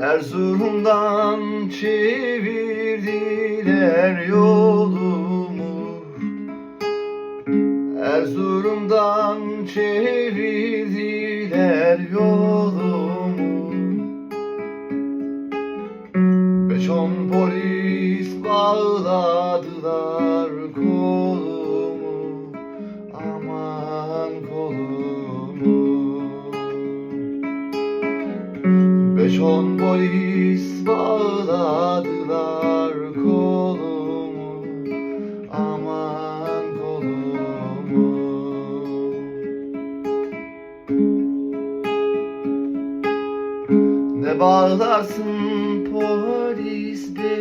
Erzurum'dan çevirdiler yolumu. Erzurum'dan çevirdiler yolumu. Beş on polis bağladılar Beş on polis bağladılar kolumu. Aman kolumu. Ne bağlarsın polis benim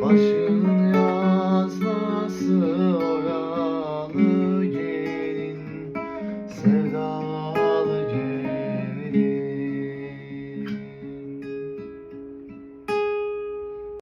başım